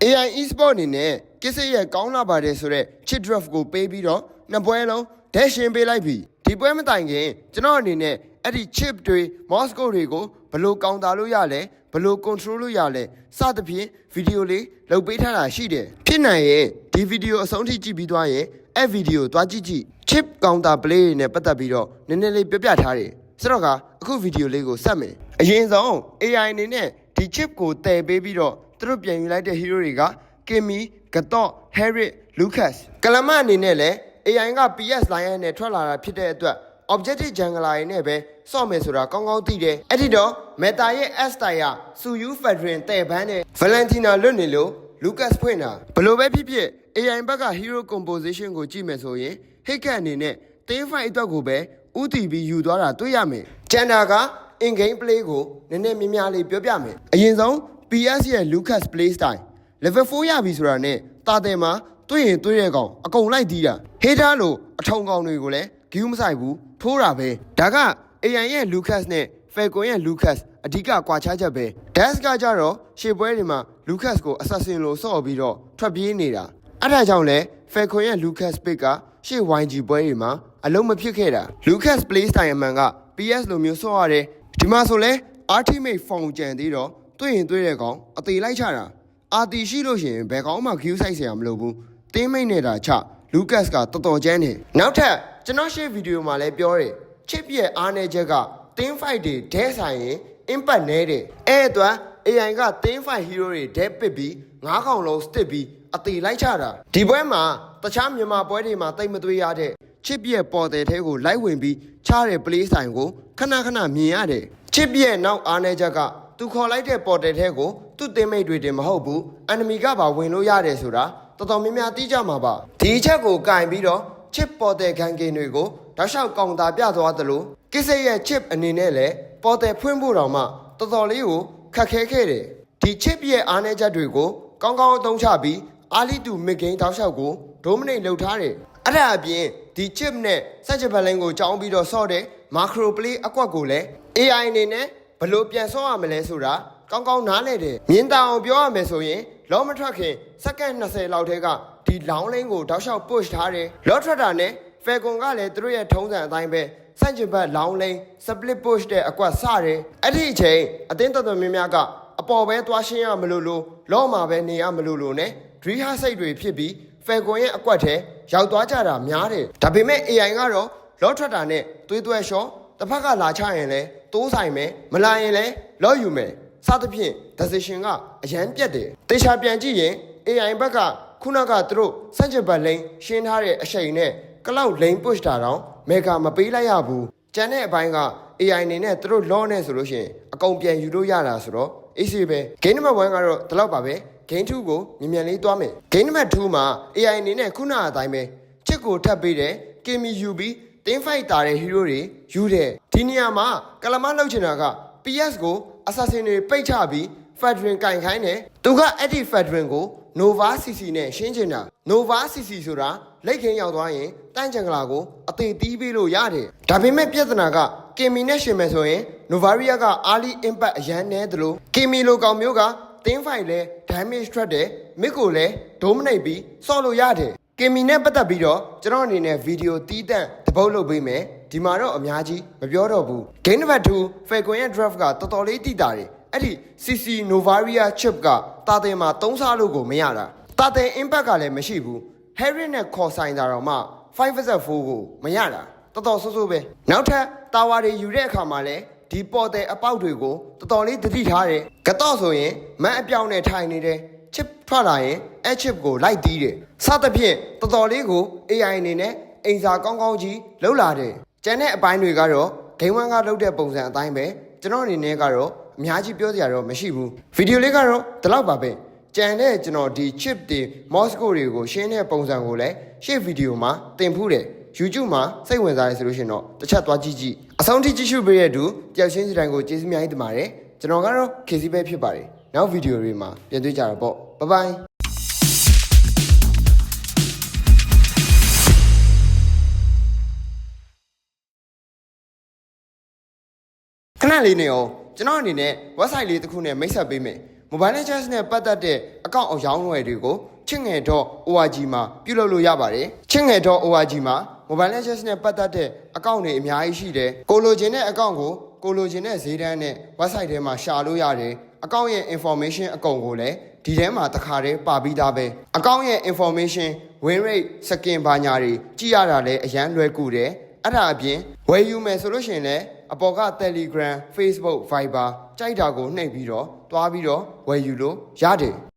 AI e-sport အနေနဲ့ကစ်စစ်ရဲ့ကောင်းလာပါတယ်ဆိုတော့ chip draft ကိုပေးပြီးတော့နှစ်ပွဲလုံး dash ရှင်းပေးလိုက်ပြီဒီပွဲမတိုင်ခင်ကျွန်တော်အနေနဲ့အဲ့ဒီ chip တွေ mouse code တွေကိုဘယ်လိုကောင်တာလို့ရလဲဘယ်လို control လို့ရလဲစသဖြင့်ဗီဒီယိုလေးလုပ်ပေးထားတာရှိတယ်ဖြစ်နိုင်ရဲ့ဒီဗီဒီယိုအဆုံးထိကြည့်ပြီးသွားရင်အဲ့ဗီဒီယိုသွားကြည့်ကြည့် chip counter play တွေနဲ့ပတ်သက်ပြီးတော့နည်းနည်းလေးပြောပြထားတယ်ဆိုတော့ကအခုဗီဒီယိုလေးကိုစက်မယ်အရင်ဆုံး AI အနေနဲ့ဒီ chip ကိုတည်ပေးပြီးတော့ သူတို့ပြန်ယူလိုက်တဲ့ hero တွေက Kimmy, Gatot, Harriet, Lucas ကလမအနေနဲ့လည်း AI က PS Lion နဲ့ထွက်လာတာဖြစ်တဲ့အတွက် Objective Jungler ရင်းနဲ့ပဲစော့မယ်ဆိုတာကောင်းကောင်းသိတယ်အဲ့ဒီတော့ Meta ရဲ့ S Tier Suyu Fedrin တဲ့ဘန်းနဲ့ Valentina လွတ်နေလို့ Lucas ဖွင့်တာဘယ်လိုပဲဖြစ်ဖြစ် AI ဘက်က Hero Composition ကိုကြည့်မယ်ဆိုရင် Hit အနေနဲ့ Team Fight အတွက်ကိုပဲဥတီပြီးယူသွားတာတွေ့ရမယ်ကျန်တာက in game play ကိုနည်းနည်းများများလေးပြောပြမယ်အရင်ဆုံး PS ရဲ့ Lucas play style level 4ရပြီဆိုတာနဲ့တာတယ်မှာတွေ့ရင်တွေ့တဲ့ကောင်အကုန်လိုက်တီးတာဟေးသားလို့အထုံကောင်တွေကိုလည်းဂီးမဆိုင်ဘူးထိုးတာပဲဒါက AI ရဲ့ Lucas နဲ့ Falcon ရဲ့ Lucas အဓိကကွာခြားချက်ပဲ Dash ကကြတော့ရှေ့ပွဲတွေမှာ Lucas ကို assassin လို့စော့ပြီးတော့ထွက်ပြေးနေတာအဲ့ဒါကြောင့်လဲ Falcon ရဲ့ Lucas pick ကရှေ့ YG ပွဲတွေမှာအလုံးမဖြစ်ခဲ့တာ Lucas play style အမှန်က PS လိုမျိုးစော့ရတယ်ဒီမှာဆိုလဲ Ultimate Form ကြံသေးတော့ တွေ့ရင်တွေ့တဲ့ကောင်အသေးလိုက်ချတာအာတီရှိလို့ရှိရင်ဘယ်ကောင်မှဂယူးဆိုင်စရာမလိုဘူးတင်းမိတ်နေတာချလူကတ်စ်ကတော်တော်ကျန်းနေနောက်ထပ်ကျွန်တော်ရှေ့ဗီဒီယိုမှာလည်းပြောတယ်ချစ်ပြည့်အားနေချက်ကတင်းဖိုက်တွေဒဲဆိုင်ရင် impact နဲတယ်အဲ့အတွက် AI ကတင်းဖိုက် hero တွေဒဲပစ်ပြီးငါးကောင်လုံးစတစ်ပြီးအသေးလိုက်ချတာဒီပွဲမှာတခြားမြန်မာပွဲတွေမှာတိတ်မသွေးရတဲ့ချစ်ပြည့်ပေါ်တယ်ထဲကိုလိုက်ဝင်ပြီးချတဲ့ play ဆိုင်ကိုခဏခဏမြင်ရတယ်ချစ်ပြည့်နောက်အားနေချက်က သူခေါ်လိုက်တဲ့ပေါ်တယ်ထဲကိုသူ့တင်မိတ်တွေတင်မဟုတ်ဘူး enemy ကပါဝင်လို့ရတယ်ဆိုတာတော်တော်များများသိကြမှာပါဒီအချက်ကိုကင်ပြီးတော့ chip ပေါ်တယ်ခံကင်တွေကိုတောက်လျှောက်ကောင်တာပြသွားသလိုကစ်စစ်ရဲ့ chip အနေနဲ့လည်းပေါ်တယ်ဖွင့်ဖို့တောင်မှတော်တော်လေးကိုခက်ခဲခဲ့တယ်ဒီ chip ရဲ့အားနည်းချက်တွေကိုကောင်းကောင်းအသုံးချပြီးအာလီတူမစ်ဂိမ်းတောက်လျှောက်ကိုဒိုမနိတ်လုပ်ထားတယ်အဲ့ဒါအပြင်ဒီ chip နဲ့စက်ချပလိုင်းကိုကြောင်းပြီးတော့ဆော့တဲ့ macro play အကွက်ကိုလည်း AI အနေနဲ့ ဘယ်လို့ပြန်ဆော့ရမလဲဆိုတာကောင်းကောင်းနားလည်တယ်မြင်တောင်ပြောရမယ်ဆိုရင်လောမထွက်ခင်စက္ကန့်20လောက်ထဲကဒီလောင်းလိန်ကိုတောက်လျှောက် push ထားတယ်လောထွက်တာနဲ့ Falcon ကလည်းသူတို့ရဲ့ထုံးစံအတိုင်းပဲစန့်ကျင်ဘက်လောင်းလိန် split push တဲ့အကွက်စတယ်အဲ့ဒီအချိန်အသင်းတော်တော်များများကအပေါ်ပဲသွားရှင်းရမလို့လို့လောမှာပဲနေရမလို့လို့ ਨੇ ဒရီဟာစိတ်တွေဖြစ်ပြီး Falcon ရဲ့အကွက်ထဲရောက်သွားကြတာများတယ်ဒါပေမဲ့ AI ကတော့လောထွက်တာနဲ့သွေးသွဲလျှော့တစ်ဖက်ကလာချရင်လဲ တိုးဆိုင်မယ်မလာရင်လဲလော့ယူမယ်စသဖြင့် decision ကအရန်ပြတ်တယ်တေချာပြန်ကြည့်ရင် AI ဘက်ကခုနကသူတို့စန့်ကျင်ဘက်လိန်ရှင်းထားတဲ့အချိန်နဲ့ကလောက်လိန် push တာတော့မေဂါမပေးလိုက်ရဘူးကျန်တဲ့အပိုင်းက AI အနေနဲ့သူတို့ law နဲ့ဆိုလို့ရှိရင်အကုန်ပြန်ယူလို့ရတာဆိုတော့အေးစေးပဲ game number 1ကတော့ဒီလောက်ပါပဲ game 2ကိုမြန်မြန်လေးသွားမယ် game number 2မှာ AI အနေနဲ့ခုနအတိုင်းပဲချစ်ကိုထပ်ပေးတယ် KMI ယူပြီး တင်းဖိုက်တာတဲ့ hero တွေယူတယ်ဒီနေရာမှာကလမလောက်ချင်တာက PS ကို assassin တွေပိတ်ချပြီး Fedrin ကင်ခိုင်းတယ်သူကအဲ့ဒီ Fedrin ကို Nova CC နဲ့ရှင်းချင်တာ Nova CC ဆိုတာလက်ခင်းရောက်သွားရင်တန့်ချင်ကလာကိုအသေးတီးပေးလို့ရတယ်ဒါပေမဲ့ပြဿနာက Kimi နဲ့ရှင်မယ်ဆိုရင် Novaria က early impact အရန်နဲတယ်လို့ Kimi လိုကောင်မျိုးကတင်းဖိုင်လဲ damage ထွက်တယ်မစ်ကိုလည်းဒုံးမနိုင်ပြီးစော့လို့ရတယ်ကင်မီနဲ့ပတ်သက်ပြီးတော့ကျွန်တော်အနေနဲ့ဗီဒီယိုတီးတန့်တ ပုတ်လုပ်ပေးမယ်ဒီမှာတော့အများကြီးမပြောတော့ဘူး Game number 2 Falcon ရဲ့ draft ကတော်တော်လေးတိတာတယ်အဲ့ဒီ CC Novaria chip ကတာတင်မှာသုံးစားလို့ကိုမရတာတာတင် impact ကလည်းမရှိဘူး Harry နဲ့ခေါ်ဆိုင်တာတော့မှ5/4ကိုမရတာတော်တော်ဆိုးဆိုးပဲနောက်ထပ်တာဝါတွေယူတဲ့အခါမှာလည်းဒီပေါ်တဲ့အပေါက်တွေကိုတော်တော်လေးသတိထားတယ်ကတော့ဆိုရင်မန်းအပြောင်းနဲ့ထိုင်နေတယ် chip ထွက်လာရင်အဲ့ chip ကိုလိုက်တီးတယ်စသဖြင့်တော်တော်လေးကို AI အနေနဲ့ အိမ်စာကောင်းကောင်းကြီးလှုပ်လာတယ်ကျန်တဲ့အပိုင်းတွေကတော့ game one ကလှုပ်တဲ့ပုံစံအတိုင်းပဲကျွန်တော်အနေနဲ့ကတော့အများကြီးပြောစရာတော့မရှိဘူးဗီဒီယိုလေးကတော့ဒီလောက်ပါပဲကြံတဲ့ကျွန်တော်ဒီ chip တွေ Moscow တွေကိုရှင်းတဲ့ပုံစံကိုလည်းရှေ့ဗီဒီယိုမှာတင်ဖူးတယ် YouTube မှာစိတ်ဝင်စားရဆိုလို့ရှိရင်တော့တစ်ချက်သွားကြည့်ကြည့်အဆုံးထိကြည့်ရှုပေးတဲ့သူတယောက်ချင်းစီတိုင်းကိုကျေးဇူးများကြီးတင်ပါတယ်ကျွန်တော်ကတော့ KC ပဲဖြစ်ပါတယ်နောက်ဗီဒီယိုတွေမှာပြန်တွေ့ကြတော့ပေါ့ဘိုင်ဘိုင် ဏလေးနေအောင်ကျွန်တော်အနေနဲ့ website လေးတစ်ခုနဲ့မိတ်ဆက်ပေးမယ် Mobile Legends နဲ့ပတ်သက်တဲ့အကောင့်အရောင်းဝယ်တွေကိုချစ်ငယ် .org မှာပြုလုပ်လို့ရပါတယ်ချစ်ငယ် .org မှာ Mobile Legends နဲ့ပတ်သက်တဲ့အကောင့်တွေအများကြီးရှိတယ်ကိုလိုချင်တဲ့အကောင့်ကိုကိုလိုချင်တဲ့ဈေးတန်းနဲ့ website ထဲမှာရှာလို့ရတယ်အကောင့်ရဲ့ information အကုန်ကိုလည်းဒီထဲမှာတစ်ခါတည်းပါပြီးသားပဲအကောင့်ရဲ့ information win rate skin ဘာညာတွေကြည့်ရတာလည်းအရန်လွယ်ကူတယ်အဲ့ဒါအပြင်ဝယ်ယူမယ်ဆိုလို့ရှိရင်လည်း အပေါ်က Telegram Facebook Viber ကြိုက်တာကိုနှိပ်ပြီးတော့တွားပြီးတော့ဝယ်ယူလို့ရတယ်